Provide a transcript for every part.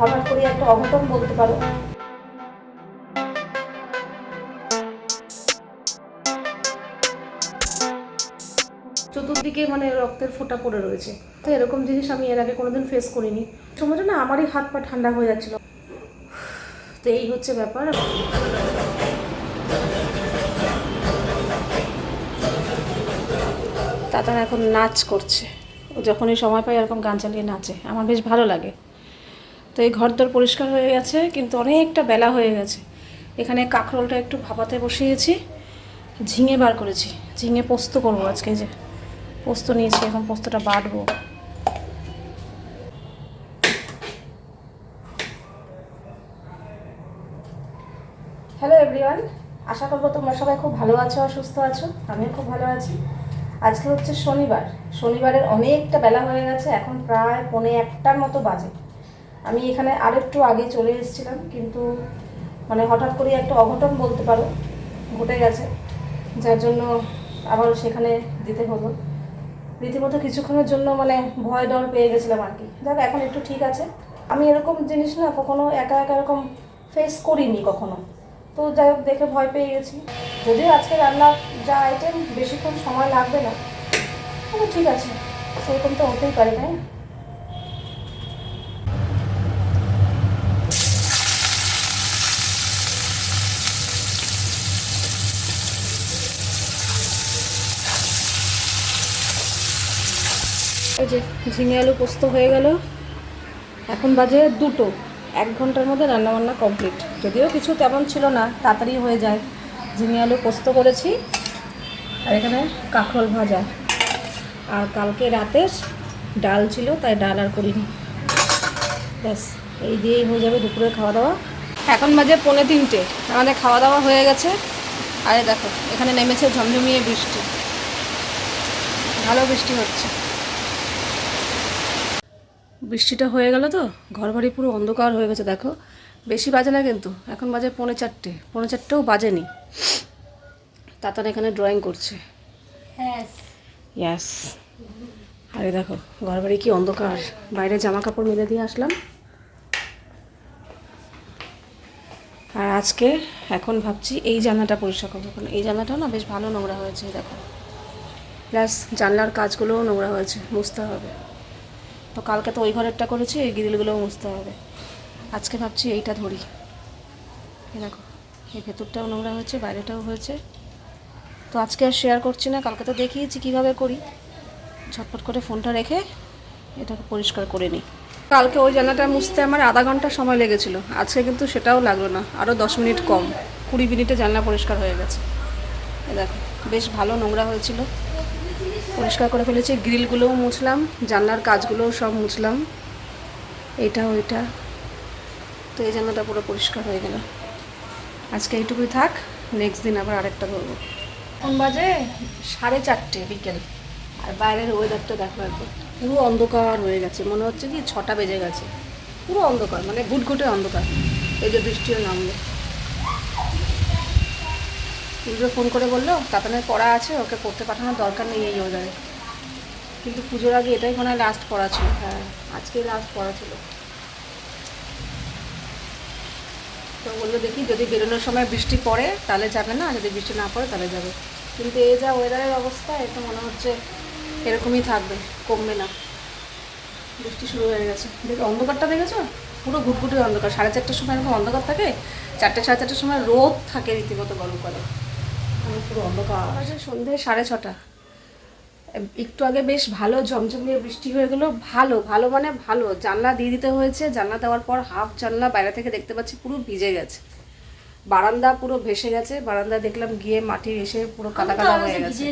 হঠাৎ করে একটা অঘটন বলতে পারো। চতুর্দিকে মানে রক্তের ফোঁটা পড়ে রয়েছে। তো এরকম জিনিস আমি এর আগে কোনোদিন ফেস করিনি। সময়টা না আমারই হাত পা ঠান্ডা হয়ে যাচ্ছিল। তো এই হচ্ছে ব্যাপার। তা তারা এখন নাচ করছে। ও যখনই সময় পায় এরকম গান চালিয়ে নাচে। আমার বেশ ভালো লাগে। তো এই ঘর দর পরিষ্কার হয়ে গেছে, কিন্তু অনেকটা বেলা হয়ে গেছে। এখানে কাঁকরোলটা একটু ভাপাতে বসিয়েছি, ঝিঙে বার করেছি। ঝিঙে পোস্ত করব আজকে যে। পোস্ত নিয়েছি, এখন পোস্তটা বাটবো। হ্যালো এভরিওয়ান আশা করব তোমরা সবাই খুব ভালো আছো আর সুস্থ আছো। আমিও খুব ভালো আছি। আজকে হচ্ছে শনিবার। শনিবারের অনেকটা বেলা হয়ে গেছে, এখন প্রায় পৌনে একটার মতো বাজে। আমি এখানে আর একটু আগে চলে এসেছিলাম, কিন্তু মানে হঠাৎ করে একটা অঘটন বলতে পারো ঘটে গেছে, যার জন্য আবার সেখানে দিতে হলো। রীতিমতো কিছুক্ষণের জন্য মানে ভয় ডর পেয়ে গেছিলাম আর কি। যাক, এখন একটু ঠিক আছে। আমি এরকম জিনিস না কখনো একা একা এরকম ফেস করিনি কখনো। তো যাই হোক, দেখে ভয় পেয়ে গেছি। যদিও আজকে রান্নার যা আইটেম বেশিক্ষণ সময় লাগবে না ঠিক আছে, সেরকম তো হতেই পারে, তাই এই যে ঝিঙে আলু পোস্ত হয়ে গেল। এখন বাজে দুটো। এক ঘণ্টার মধ্যে রান্নাবান্না কমপ্লিট। যদিও কিছু তেমন ছিল না, তাড়াতাড়ি হয়ে যায়। ঝিঙে আলু পোস্ত করেছি। আর এখানে কাঁকরোল ভাজা। আর কালকে রাতের ডাল ছিল, তাই ডাল আর করিনি। ব্যাস, এই দিয়েই হয়ে যাবে দুপুরে খাওয়া দাওয়া এখন বাজে পৌনে তিনটে। আমাদের খাওয়া দাওয়া হয়ে গেছে। আরে দেখো, এখানে নেমেছে ঝমঝমিয়ে বৃষ্টি। ভালো বৃষ্টি হচ্ছে। বৃষ্টিটা হয়ে গেল তো ঘর বাড়ি পুরো অন্ধকার হয়ে গেছে দেখো। বেশি বাজে না কিন্তু এখন বাজে পৌনে চারটে পৌনে চারটেও বাজেনি। তাতার এখানে ড্রয়িং করছে। ইয়াস আরে দেখো ঘর বাড়ি কি অন্ধকার। বাইরে জামা কাপড় মেলে দিয়ে আসলাম। আর আজকে এখন ভাবছি এই জানলাটা পরিষ্কার করব কারণ এই জানলাটাও না বেশ ভালো নোংরা হয়েছে দেখো। প্লাস জানলার কাজগুলোও নোংরা হয়েছে মুছতে হবে। তো কালকে তো ওই ঘরেরটা করেছি, এই গ্রিলগুলোও মুছতে হবে। আজকে ভাবছি এইটা ধরি। দেখো, এই ভেতরটাও নোংরা হয়েছে, বাইরেটাও হয়েছে। তো আজকে আর শেয়ার করছি না, কালকে তো দেখিয়েছি কীভাবে করি। ঝটপট করে ফোনটা রেখে এটাকে পরিষ্কার করে নিই। কালকে ওই জানলাটা মুছতে আমার আধা ঘণ্টা সময় লেগেছিল, আজকে কিন্তু সেটাও লাগল না আরও দশ মিনিট কম, কুড়ি মিনিটে জানলা পরিষ্কার হয়ে গেছে। দেখো, বেশ ভালো নোংরা হয়েছিল। পরিষ্কার করে ফেলেছি। গ্রিলগুলোও মুছলাম, জানলার কাজগুলোও সব মুছলাম। এইটা ওইটা তো এই জানলাটা পুরো পরিষ্কার হয়ে গেল। আজকে এইটুকুই থাক নেক্সট দিন আবার আরেকটা ধরবো এখন বাজে সাড়ে চারটে বিকেল, আর বাইরের ওয়েদারটা দেখো একবার পুরো অন্ধকার হয়ে গেছে, মনে হচ্ছে কি ছটা বেজে গেছে। পুরো অন্ধকার মানে ঘুটঘুটে অন্ধকার। এই যে বৃষ্টিও নামলো। পুজো ফোন করে বলল তাতানের পড়া আছে, ওকে পড়তে পাঠানোর দরকার নেই এই ওয়েদারে কিন্তু পুজোর আগে এটাই মনে হয় লাস্ট পড়া ছিল। হ্যাঁ আজকেই লাস্ট পড়া ছিল। তো বলল, দেখি, যদি বেরোনোর সময় বৃষ্টি পড়ে, তাহলে যাবে না, যদি বৃষ্টি না পড়ে, তাহলে যাবে। কিন্তু এই যা ওয়েদারের অবস্থা এটা মনে হচ্ছে এরকমই থাকবে, কমবে না। বৃষ্টি শুরু হয়ে গেছে। দেখো, অন্ধকারটা দেখেছ? পুরো ঘুটঘুটে অন্ধকার। সাড়ে চারটের সময় এরকম অন্ধকার থাকে, চারটে, সাড়ে চারটের সময় রোদ থাকে রীতিমতো গরমকালে পুরো অন্ধকার সন্ধে সাড়ে ছটা। একটু আগে বেশ ভালো ঝমঝমিয়ে বৃষ্টি হয়ে গেলো। ভালো ভালো মানে ভালো। জানলা দিয়ে দিতে হয়েছে। জানলা দেওয়ার পর হাফ জানলা বাইরে থেকে দেখতে পাচ্ছি পুরো ভিজে গেছে। বারান্দা পুরো ভেসে গেছে। বারান্দা দেখলাম গিয়ে মাটি এসে পুরো কাদা কাদা হয়ে গেছে।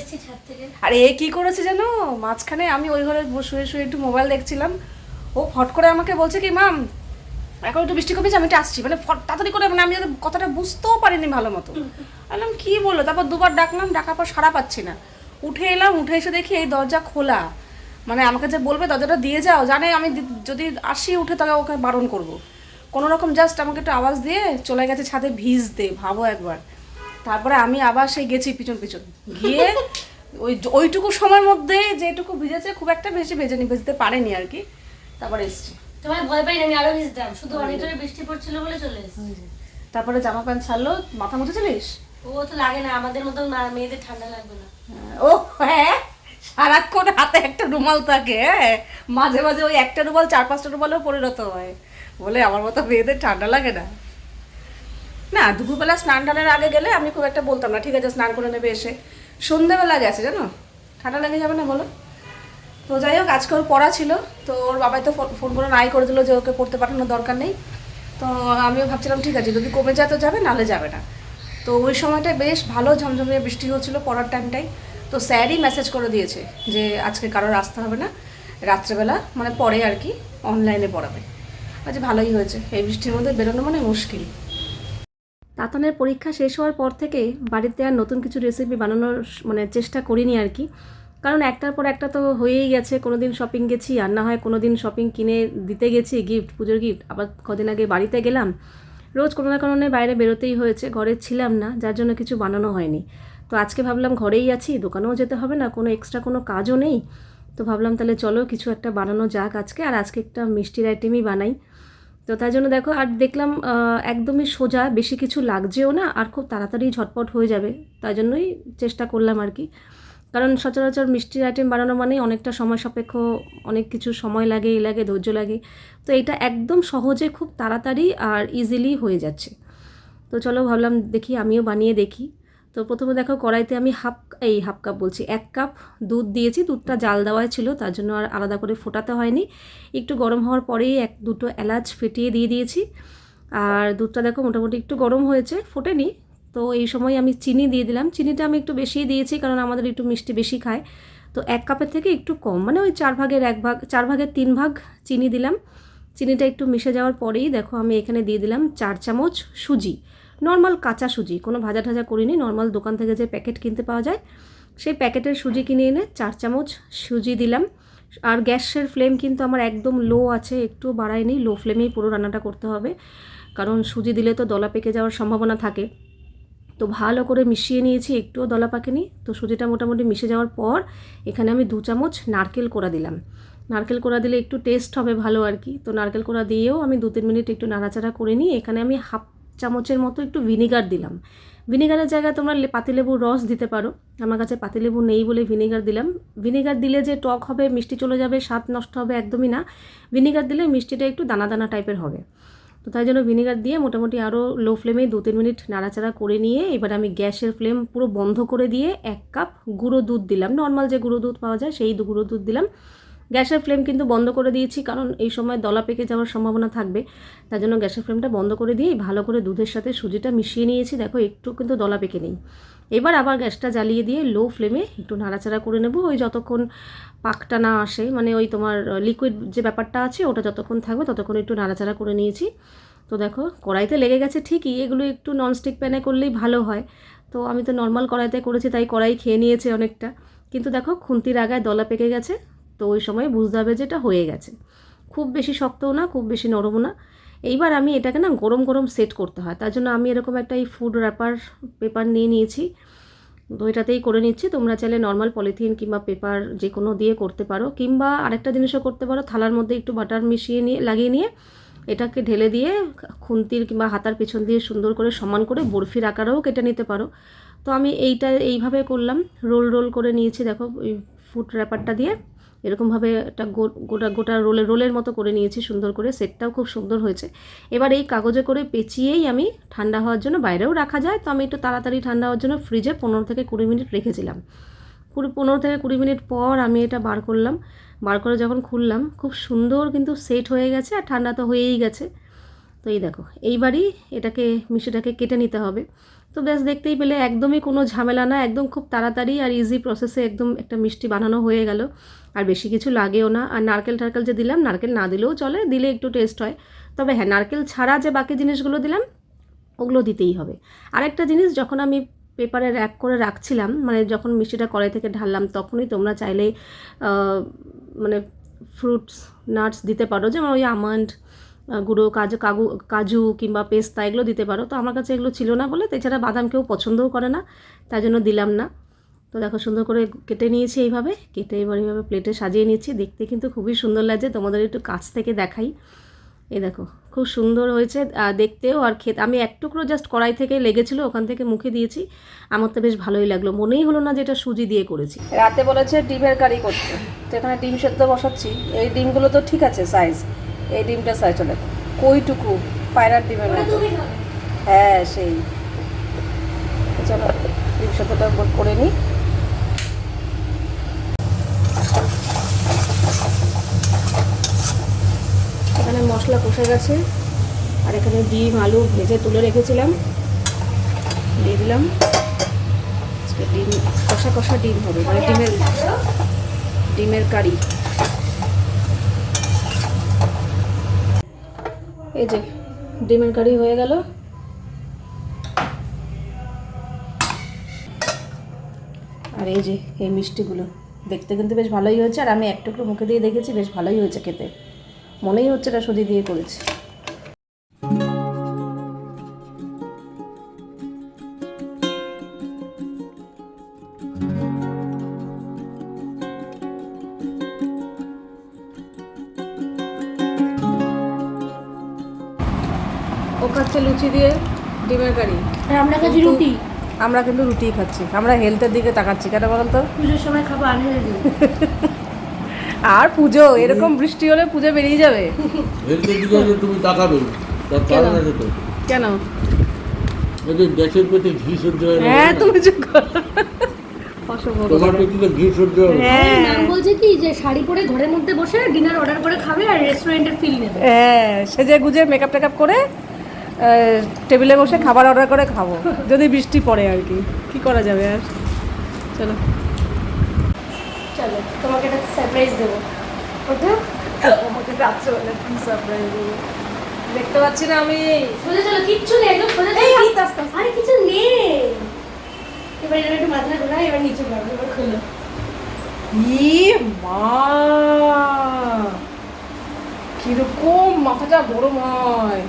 আর এ কি করেছে জানো? মাঝখানে আমি ওই ঘরে শুয়ে শুয়ে একটু মোবাইল দেখছিলাম। ও ফট করে আমাকে বলছে কি মাম এখন একটু বৃষ্টি কমেছে আমি একটু আসছি। মানে তাড়াতাড়ি করে মানে আমি কথাটা বুঝতেও পারিনি ভালো মতো। বললাম, কি বলল? তারপর দুবার ডাকলাম, ডাকার পর সারা পাচ্ছি না। উঠে এলাম, উঠে এসে দেখি এই দরজা খোলা। মানে আমাকে যে বলবে, দরজাটা দিয়ে যাও। জানে আমি যদি আসি উঠে, তাহলে ওকে বারণ করব। কোনো রকম জাস্ট আমাকে একটু আওয়াজ দিয়ে চলে গেছে ছাদে ভিজতে, ভাবো একবার। তারপরে আমি আবার সেই গেছি পিছন পিছন। গিয়ে ওই ওইটুকু সময়ের মধ্যে যেটুকু ভিজেছে, খুব একটা বেশি ভেজে নি ভেজতে পারেনি আর কি। তারপর এসছি। তোমার ভয় পাই না আমি আরও ভিজতাম শুধু অনেক জোরে বৃষ্টি পড়ছিল বলে চলে এসেছি। তারপরে জামা প্যান্ট ছাড়লো মাথা মুছেছিলিস ও তো লাগে না আমাদের মতো মেয়েদের ঠান্ডা লাগবে না। ও হ্যাঁ সারাক্ষণ হাতে একটা রুমাল থাকে হ্যাঁ। মাঝে মাঝে ওই একটা রুমাল চার পাঁচটা রুমালও পরিণত হয়। বলে আমার মতো মেয়েদের ঠান্ডা লাগে না। না দুপুরবেলা স্নান টানের আগে গেলে আমি খুব একটা বলতাম না ঠিক আছে স্নান করে নেবে এসে। সন্ধেবেলা গেছে জানো? ঠান্ডা লেগে যাবে না বলো? তো যাই হোক, আজকে ওর পড়া ছিল, তো ওর বাবাই তো ফোন- করে নাই করে দিল যে ওকে পড়তে পাঠানোর দরকার নেই। তো আমিও ভাবছিলাম, ঠিক আছে, যদি কমে যায় তো যাবে, নাহলে যাবে না। তো ওই সময়টা বেশ ভালো ঝমঝমিয়ে বৃষ্টি হচ্ছিল পড়ার টাইমটাই তো স্যারই মেসেজ করে দিয়েছে যে, আজকে কারোর আসতে হবে না, রাত্রেবেলা মানে পরে আর কি অনলাইনে পড়াবে। আচ্ছা ভালোই হয়েছে, এই বৃষ্টির মধ্যে বেরোনো মানে মুশকিল। তাতানের পরীক্ষা শেষ হওয়ার পর থেকে বাড়িতে আর নতুন কিছু রেসিপি বানানোর মানে চেষ্টা করিনি আর কি। কারণ একটার পর একটা তো হয়েই গেছে কোনো দিন শপিং গেছি আর না হয় কোনো দিন শপিং কিনে দিতে গেছি গিফট পুজোর গিফট আবার কদিন আগে বাড়িতে গেলাম। রোজ কোনো না কারণে বাইরে বেরোতেই হয়েছে, ঘরে ছিলাম না, যার জন্য কিছু বানানো হয়নি। তো আজকে ভাবলাম ঘরেই আছি, দোকানেও যেতে হবে না, কোনো এক্সট্রা কোনো কাজও নেই। তো ভাবলাম তাহলে চলো কিছু একটা বানানো যাক আজকে, আর আজকে একটা মিষ্টির আইটেমই বানাই। তো তাই জন্য দেখো, আর দেখলাম একদমই সোজা, বেশি কিছু লাগছেও না, আর খুব তাড়াতাড়ি ঝটপট হয়ে যাবে তাই জন্যই চেষ্টা করলাম আর কি। কারণ সচরাচর মিষ্টির আইটেম বানানো মানে অনেকটা সময় সাপেক্ষ, অনেক কিছু সময় লাগে এই লাগে, ধৈর্য লাগে। তো এটা একদম সহজে খুব তাড়াতাড়ি আর ইজিলি হয়ে যাচ্ছে। তো চলো ভাবলাম দেখি, আমিও বানিয়ে দেখি। তো প্রথমে দেখো কড়াইতে আমি হাফ এই হাফ কাপ বলছি, এক কাপ দুধ দিয়েছি। দুধটা জাল দেওয়াই ছিল, তার জন্য আর আলাদা করে ফোটাতে হয়নি। একটু গরম হওয়ার পরেই এক, দুটো এলাচ ফেটিয়ে দিয়ে দিয়েছি। আর দুধটা দেখো মোটামুটি একটু গরম হয়েছে, ফোটেনি। তো এই সময় আমি চিনি দিয়ে দিলাম। চিনিটা আমি একটু বেশিই দিয়েছি কারণ আমাদের একটু মিষ্টি বেশি খায়। তো এক কাপের থেকে একটু কম মানে ওই চার ভাগের এক ভাগ, চার ভাগের তিন ভাগ চিনি দিলাম। চিনিটা একটু মিশে যাওয়ার পরেই দেখো আমি এখানে দিয়ে দিলাম চার চামচ সুজি, নর্মাল কাঁচা সুজি, কোনো ভাজা ঠাজা করিনি, নর্মাল দোকান থেকে যে প্যাকেট কিনতে পাওয়া যায়, সেই প্যাকেটের সুজি কিনে এনে চার চামচ সুজি দিলাম। আর গ্যাসের ফ্লেম কিন্তু আমার একদম লো আছে, একটু বাড়ায়নি, লো ফ্লেমেই পুরো রান্নাটা করতে হবে। কারণ সুজি দিলে তো দলা পেকে যাওয়ার সম্ভাবনা থাকে। তো ভালো করে মিশিয়ে নিয়েছি, একটুও দলা পাকেনি। তো সুজিটা মোটামুটি মিশে যাওয়ার পর এখানে আমি দু চামচ নারকেল কোড়া দিলাম। নারকেল কোড়া দিলে একটু টেস্ট হবে ভালো আর কি। তো নারকেল কোড়া দিয়েও আমি দু তিন মিনিট একটু নাড়াচাড়া করে নিই এখানে আমি হাফ চামচের মতো একটু ভিনিগার দিলাম। ভিনিগারের জায়গায় তোমরা পাতিলেবুর রস দিতে পারো। আমার কাছে পাতিলেবু নেই বলে ভিনিগার দিলাম। ভিনিগার দিলে যে টক হবে, মিষ্টি চলে যাবে, স্বাদ নষ্ট হবে একদমই না। ভিনিগার দিলে মিষ্টিটা একটু দানা দানা টাইপের হবে। তো তাই জন্য ভিনেগার দিয়ে মোটামুটি আরও লো ফ্লেমে দু তিন মিনিট নাড়াচাড়া করে নিয়ে এবার আমি গ্যাসের ফ্লেম পুরো বন্ধ করে দিয়ে এক কাপ গুঁড়ো দুধ দিলাম। নর্মাল যে গুঁড়ো দুধ পাওয়া যায় সেই গুঁড়ো দুধ দিলাম। গ্যাসের ফ্লেম কিন্তু বন্ধ করে দিয়েছি, কারণ এই সময় দলা পেকে যাওয়ার সম্ভাবনা থাকবে। তার জন্য গ্যাসের ফ্লেমটা বন্ধ করে দিয়ে ভালো করে দুধের সাথে সুজিটা মিশিয়ে নিয়েছি। দেখো, একটু কিন্তু দলা পেকে নেই। এবার আবার গ্যাসটা জ্বালিয়ে দিয়ে লো ফ্লেমে একটু নাড়াচাড়া করে নেব। ওই যতক্ষণ পাকটা না আসে মানে ওই তোমার লিকুইড যে ব্যাপারটা আছে, ওটা যতক্ষণ থাকবে ততক্ষণ একটু নাড়াচাড়া করে নিয়েছি। তো দেখো, কড়াইতে লেগে গেছে ঠিকই, এগুলো একটু ননস্টিক প্যানে করলেই ভালো হয়। তো আমি তো নর্মাল কড়াইতে করেছি, তাই কড়াই খেয়ে নিয়েছে অনেকটা। কিন্তু দেখো, খুন্তির আগায় দলা পেকে গেছে। তো ওই সময় বুঝতে হবে যে এটা হয়ে গেছে। খুব বেশি শক্তও না, খুব বেশি নরমও না। এইবার আমি এটাকে না গরম গরম সেট করতে হয়। তার জন্য আমি এরকম একটা এই ফুড র্যাপার পেপার নিয়ে নিয়েছি। তো এটাতেই করে নিচ্ছি। তোমরা চাইলে নর্মাল পলিথিন কিংবা পেপার যে কোনো দিয়ে করতে পারো। কিংবা আরেকটা জিনিসও করতে পারো। থালার মধ্যে একটু বাটার মিশিয়ে নিয়ে, লাগিয়ে নিয়ে এটাকে ঢেলে দিয়ে খুন্তির কিংবা হাতার পেছন দিয়ে সুন্দর করে সমান করে বরফির আকারেও কেটে নিতে পারো। তো আমি এইটা এইভাবে করলাম। রোল রোল করে নিয়েছি। দেখো, ওই ফুড র্যাপারটা দিয়ে। এরকমভাবে একটা গোটা গোটা রোলের রোলের মতো করে নিয়েছি, সুন্দর করে। সেটটাও খুব সুন্দর হয়েছে। এবার এই কাগজে করে পেঁচিয়েই আমি ঠান্ডা হওয়ার জন্য বাইরেও রাখা যায়। তো আমি একটু তাড়াতাড়ি ঠান্ডা হওয়ার জন্য ফ্রিজে পনেরো থেকে কুড়ি মিনিট রেখেছিলাম। কুড়ি, পনেরো থেকে কুড়ি মিনিট পর আমি এটা বার করলাম। বার করে যখন খুললাম, খুব সুন্দর কিন্তু সেট হয়ে গেছে আর ঠান্ডা তো হয়েই গেছে। তো এই দেখো, এইবারই এটাকে মিষ্টিটাকে কেটে নিতে হবে। তো ব্যাস, দেখতেই পেলে একদমই কোনো ঝামেলা না, একদম খুব তাড়াতাড়ি আর ইজি প্রসেসে একদম একটা মিষ্টি বানানো হয়ে গেল। আর বেশি কিছু লাগেও না। আর নারকেল টারকেল যে দিলাম, নারকেল না দিলেও চলে, দিলে একটু টেস্ট হয়। তবে হ্যাঁ নারকেল ছাড়া যে বাকি জিনিসগুলো দিলাম, ওগুলো দিতেই হবে। আরেকটা জিনিস যখন আমি পেপারে র্যাপ করে রাখছিলাম মানে যখন মিষ্টিটা কড়াই থেকে ঢাললাম, তখনই তোমরা চাইলে মানে ফ্রুটস নাটস দিতে পারো। যেমন ওই আমন্ড গুঁড়ো, কাজু, কাগু, কাজু কিংবা পেস্তা, এগুলো দিতে পারো। তো আমার কাছে এগুলো ছিল না বলে তাছাড়া বাদাম কেউ পছন্দও করে না, তাই জন্য দিলাম না। তো দেখো সুন্দর করে কেটে নিয়েছি এইভাবে কেটে এবার এইভাবে প্লেটে সাজিয়ে নিচ্ছি। দেখতে কিন্তু খুবই সুন্দর লাগছে তোমাদের একটু কাছ থেকে দেখাই। এই দেখো খুব সুন্দর হয়েছে আর দেখতেও আর খেতে আমি এক টুকরো জাস্ট কড়াই থেকে লেগেছিলো ওখান থেকে মুখে দিয়েছি। আমার তো বেশ ভালোই লাগল মনেই হলো না যে এটা সুজি দিয়ে করেছি। রাতে বলেছে ডিমের কারি করতে তো এখানে ডিম সেদ্ধ বসাচ্ছি। এই ডিমগুলো তো ঠিক আছে সাইজ এই ডিমটা সাইজ চলে কইটুকু পায়রার ডিমের মতো। হ্যাঁ সেই। চলো ডিম সেদ্ধটা করে নিই। এখানে মশলা কষে গেছে। আর এখানে ডিম, আলু ভেজে তুলে রেখেছিলাম। দিয়ে দিলাম। ডিম, কষা কষা ডিম হবে মানে ডিমের ডিমের কারি। এই যে, ডিমের কারি হয়ে গেল। আর এই যে, এই মিষ্টিগুলো। দেখতে কিন্তু বেশ ভালোই হয়েছে। আর আমি এক টুকরো মুখে দিয়ে দেখেছি, বেশ ভালোই হয়েছে খেতে। মনেই হচ্ছে এটা সুজি দিয়ে করেছি। ও খাচ্ছে লুচি দিয়ে ডিমের কারি। আমরা খাচ্ছি রুটি। আমরা কিন্তু রুটিই খাচ্ছি। আমরা হেলথের দিকে তাকাচ্ছি। কেন বলতো? পুজোর সময় খাব আনহেলদি আর পুজো এরকম বৃষ্টি হলে পুজো বেরিয়ে যাবে। তুমি তাকাবে কেন? গ্যাসের পেটে ঘি সহ্য হয় হ্যাঁ তুমি চুপ তোমার পেটে ঘি সহ্য না। নাম বলছে কি যে শাড়ি পরে ঘরের মধ্যে বসে ডিনার অর্ডার করে খাবে আর রেস্টুরেন্টের ফিল নেবে। হ্যাঁ সেজে গুজে মেকআপ টেকআপ করে টেবিলে বসে খাবার অর্ডার করে খাব। যদি বৃষ্টি পড়ে আর কি। কি করা যাবে আর? চলো। চলো তোমাকে একটা সারপ্রাইজ দেবো। ওটা আমাকে রাত্রেবেলা কি সারপ্রাইজ দেবো। দেখতে পাচ্ছি না আমি। সোজা চলো কিচ্ছু নেই একদম সোজা চলো। আস্তে আস্তে। আরে কিছু নেই। এবার এটা একটু মাথা ঘোরা এবার নিচে করো এবার খুলো। ই মা। কীরকম মাথাটা গরম হয়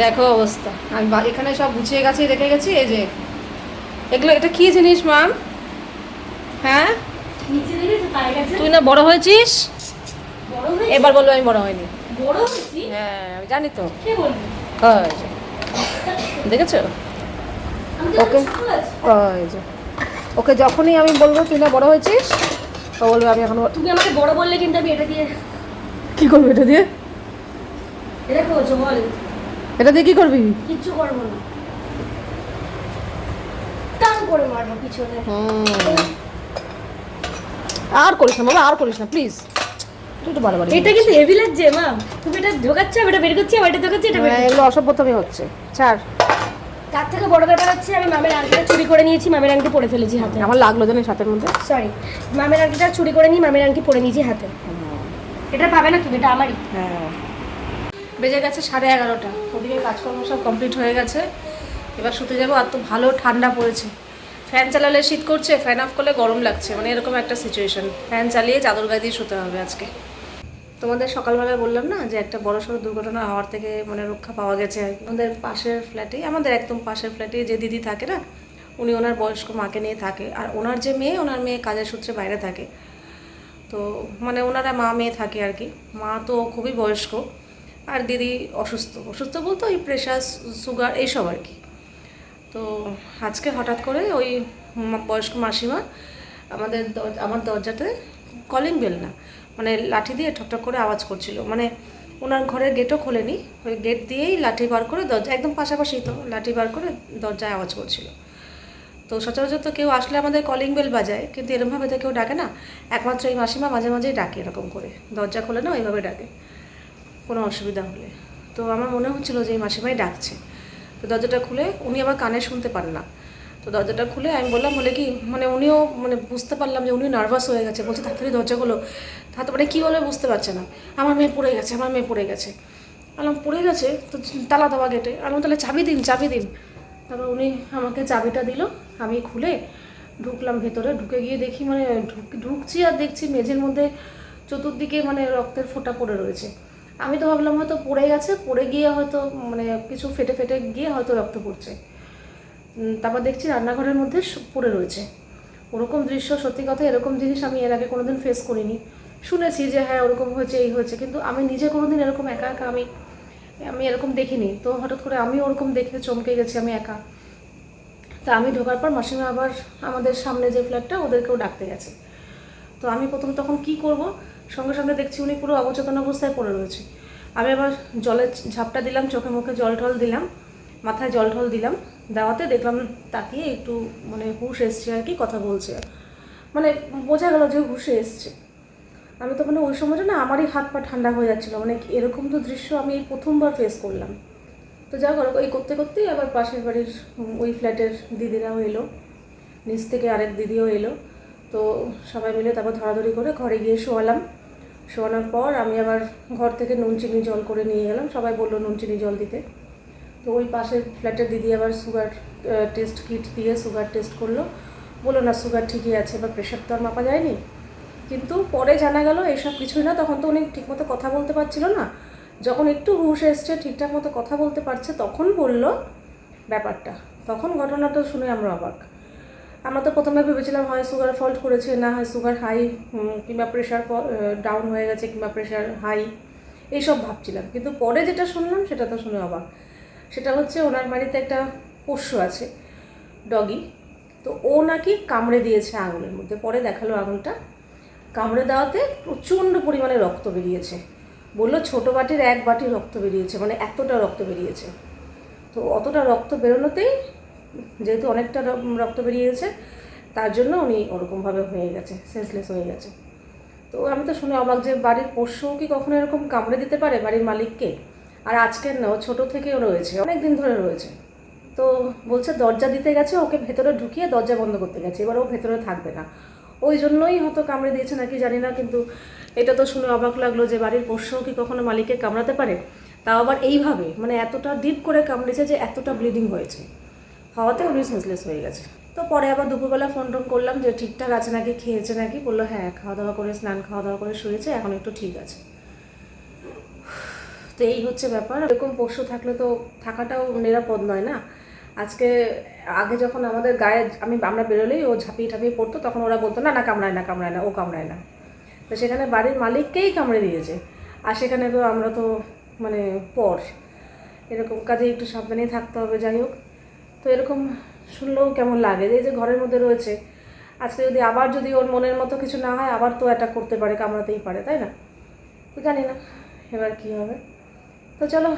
দেখো অবস্থা আমি এখানে সব গুছিয়ে গেছি রেখে গেছি এই যে। এগুলো এটা কি জিনিস মাম হ্যাঁ? তুই না বড় হয়েছিস? এবার বলব আমি বড় হয়নি হ্যাঁ জানি তো। দেখেছ? ওকে। ওকে যখনই আমি বলব তুই না বড় হয়েছিস ও বলবে আমি এখন তুমি আমাকে বড় বললে কিন্তু আমি এটা দিয়ে কি করবি এটা দিয়ে? এটা করছ বল। এটা দিয়ে কি করবি? কিচ্ছু করব না। টান করে মারবো পিছনে। আর করিস না বাবা আর করিস না প্লিজ এটা কিন্তু হেভি লাগছে মা। তুমি এটা ঢোকাচ্ছ এটা বের করছি আমি এটা ঢোকাচ্ছি এটা এগুলো হচ্ছে। ছাড়। তার থেকে বড় ব্যাপার হচ্ছে আমি মামের আংটিটা চুরি করে নিয়েছি মামের আংটি পরে ফেলেছি হাতে। আমার লাগল জানিস হাতের মধ্যে? সরি মামের আংটিটা চুরি করে নিয়ে মামের আংটি পরে নিয়েছি হাতে। এটা পাবে না তুমি এটা আমারই। হ্যাঁ। বেজে গেছে সাড়ে এগারোটা। ওদিকে কাজকর্ম সব কমপ্লিট হয়ে গেছে। এবার শুতে যাব আর তো ভালো ঠান্ডা পড়েছে। ফ্যান চালালে শীত করছে, ফ্যান অফ করলে গরম লাগছে। মানে এরকম একটা সিচুয়েশন ফ্যান চালিয়ে চাদর গায়ে দিয়ে শুতে হবে আজকে। তোমাদের সকালবেলায় বললাম না যে একটা বড় সড়ো দুর্ঘটনা হওয়ার থেকে মানে রক্ষা পাওয়া গেছে? আমাদের পাশের ফ্ল্যাটে আমাদের একদম পাশের ফ্ল্যাটে যে দিদি থাকে না, উনি ওনার বয়স্ক মাকে নিয়ে থাকে। আর ওনার যে মেয়ে, ওনার মেয়ে কাজের সূত্রে বাইরে থাকে। তো মানে ওনারা মা মেয়ে থাকে আর কি। মা তো খুবই বয়স্ক। আর দিদি অসুস্থ। অসুস্থ বলতে ওই প্রেশার সুগার এইসব আর কি। তো আজকে হঠাৎ করে ওই বয়স্ক মাসিমা আমাদের দর- আমার দরজাতে কলিং বেল না মানে লাঠি দিয়ে ঠকঠক করে আওয়াজ করছিল। মানে ওনার ঘরের গেটও খোলেনি, ওই গেট দিয়েই লাঠি বার করে দরজা একদম পাশাপাশি তো লাঠি বার করে দরজায় আওয়াজ করছিল। তো সচরাচর তো কেউ আসলে আমাদের কলিং বেল বাজায়, কিন্তু এরমভাবে তো কেউ ডাকে না। একমাত্র এই মাসিমা মাঝে মাঝেই ডাকে এরকম করে। দরজা খোলে না, ওইভাবে ডাকে। কোনো অসুবিধা হলে। তো আমার মনে হচ্ছিল যে এই মাসিমাই ডাকছে। তো দরজাটা খুলে উনি আবার কানে শুনতে পান না। তো দরজাটা খুলে আমি বললাম, বলে কি মানে উনিও মানে বুঝতে পারলাম যে উনি নার্ভাস হয়ে গেছে। বলছে, তাড়াতাড়ি দরজাগুলো তাতে মানে কী বলে বুঝতে পারছে না। আমার মেয়ে পড়ে গেছে, আমার মেয়ে পড়ে গেছে। বললাম, পড়ে গেছে? তো তালা দেওয়া গেটে আমি তাহলে চাবি দিন চাবি দিন। তারপর উনি আমাকে চাবিটা দিল, আমি খুলে ঢুকলাম ভেতরে। ঢুকে গিয়ে দেখি মানে ঢুক- ঢুকছি আর দেখছি মেঝের মধ্যে চতুর্দিকে মানে রক্তের ফোঁটা পড়ে রয়েছে। আমি তো ভাবলাম হয়তো পড়ে গেছে, পড়ে গিয়ে হয়তো মানে কিছু ফেটে ফেটে গিয়ে হয়তো রক্ত পড়ছে। তারপর দেখছি রান্নাঘরের মধ্যে পড়ে রয়েছে। ওরকম দৃশ্য, সত্যি কথা এরকম জিনিস আমি এর আগে কোনোদিন ফেস করিনি। শুনেছি যে হ্যাঁ ওরকম হয়েছে, এই হয়েছে, কিন্তু আমি নিজে কোনোদিন এরকম একা একা আমি আমি এরকম দেখিনি। তো হঠাৎ করে আমি ওরকম দেখে চমকে গেছি আমি একা। তা আমি ঢোকার পর মাসিমা আবার আমাদের সামনে যে ফ্ল্যাটটা ওদেরকেও ডাকতে গেছে। তো আমি প্রথম তখন কি করব? সঙ্গে সঙ্গে দেখছি উনি পুরো অবচেতন অবস্থায় পড়ে রয়েছে। আমি আবার জলের ঝাপটা দিলাম, চোখে মুখে জল টল দিলাম, মাথায় জল টল দিলাম, দেওয়াতে দেখলাম তাকিয়ে একটু মানে হুশ এসছে আর কি, কথা বলছে। মানে বোঝা গেল যে হুশে এসছে। আমি তো মানে ওই সময়টা না আমারই হাত পা ঠান্ডা হয়ে যাচ্ছিল মানে এরকম তো দৃশ্য আমি এই প্রথমবার ফেস করলাম। তো যা করো এই করতে করতেই আবার পাশের বাড়ির ওই ফ্ল্যাটের দিদিরাও এলো, নিচ থেকে আরেক দিদিও এলো। তো সবাই মিলে তারপর ধরাধরি করে ঘরে গিয়ে শোয়ালাম। শোয়ানোর পর আমি আবার ঘর থেকে নুন, চিনি, জল করে নিয়ে গেলাম সবাই বলল নুন, চিনি, জল দিতে। তো ওই পাশের ফ্ল্যাটের দিদি আবার সুগার টেস্ট কিট দিয়ে সুগার টেস্ট করল। বলল, না, সুগার ঠিকই আছে বা প্রেশার তো আর মাপা যায়নি। কিন্তু পরে জানা গেল, এসব কিছুই না। তখন তো উনি ঠিকমতো কথা বলতে পারছিল না। যখন একটু হুশ এসছে, ঠিকঠাক মতো কথা বলতে পারছে, তখন বলল ব্যাপারটা। তখন ঘটনাটা শুনে আমরা অবাক। আমরা তো প্রথমে ভেবেছিলাম হয় সুগার ফল্ট করেছে না হয় সুগার হাই কিংবা প্রেশার ডাউন হয়ে গেছে কিংবা প্রেশার হাই এইসব ভাবছিলাম। কিন্তু পরে যেটা শুনলাম সেটা তো শুনে অবাক। সেটা হচ্ছে ওনার বাড়িতে একটা পোষ্য আছে ডগি তো ও নাকি কামড়ে দিয়েছে আঙুলের মধ্যে। পরে দেখাল আঙুলটা। কামড়ে দেওয়াতে প্রচণ্ড পরিমাণে রক্ত বেরিয়েছে। বলল, ছোটো বাটির এক বাটি রক্ত বেরিয়েছে। মানে এতটা রক্ত বেরিয়েছে। তো অতটা রক্ত বেরোনোতেই যেহেতু অনেকটা রক্ত বেরিয়ে গেছে তার জন্য উনি ওরকমভাবে হয়ে গেছে সেন্সলেস হয়ে গেছে। তো আমি তো শুনে অবাক যে বাড়ির পোষ্যও কি কখনো এরকম কামড়ে দিতে পারে বাড়ির মালিককে? আর আজকের না, ও ছোটো থেকেও রয়েছে অনেক দিন ধরে রয়েছে। তো বলছে দরজা দিতে গেছে, ওকে ভেতরে ঢুকিয়ে দরজা বন্ধ করতে গেছে, এবার ও ভেতরে থাকবে না। ওই জন্যই হয়তো কামড়ে দিয়েছে নাকি জানি না, কিন্তু এটা তো শুনে অবাক লাগল যে বাড়ির পোষ্যও কি কখনো মালিককে কামড়াতে পারে? তাও আবার এইভাবে মানে এতটা ডিপ করে কামড়েছে যে এতটা ব্লিডিং হয়েছে। হওয়াতে উনি সেন্সলেস হয়ে গেছে। তো পরে আবার দুপুরবেলা ফোন টোন করলাম যে ঠিকঠাক আছে নাকি, খেয়েছে নাকি? বলল হ্যাঁ খাওয়া দাওয়া করে, স্নান খাওয়া দাওয়া করে শুয়েছে, এখন একটু ঠিক আছে। তো এই হচ্ছে ব্যাপার। এরকম পশু থাকলে তো থাকাটাও নিরাপদ নয় না? আজকে, আগে যখন আমাদের গায়ে, আমি, আমরা বেরোলেই ও ঝাঁপিয়ে ঠাপিয়ে পড়তো, তখন ওরা বলতো, না না, কামড়ায় না কামড়ায় না, ও কামড়ায় না। তো সেখানে বাড়ির মালিককেই কামড়ে দিয়েছে। আর সেখানে তো আমরা তো মানে পর। এরকম কাজে একটু সাবধানেই থাকতে হবে, যাই হোক। তো এরকম শুনলেও কেমন লাগে? এই যে ঘরের মধ্যে রয়েছে, আজকে যদি আবার যদি ওর মনের মতো কিছু না হয়, আবার তো অ্যাটাক করতে পারে, কামড়াতেই পারে, তাই না? তো জানি না, এবার কি হবে? তো চলো,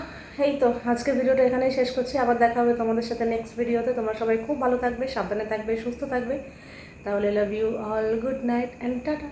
এই তো, আজকের ভিডিওটা এখানেই শেষ করছি। আবার দেখা হবে তোমাদের সাথে নেক্সট ভিডিওতে। তোমরা সবাই খুব ভালো থাকবে, সাবধানে থাকবে, সুস্থ থাকবে। তাহলে love you all good night and tata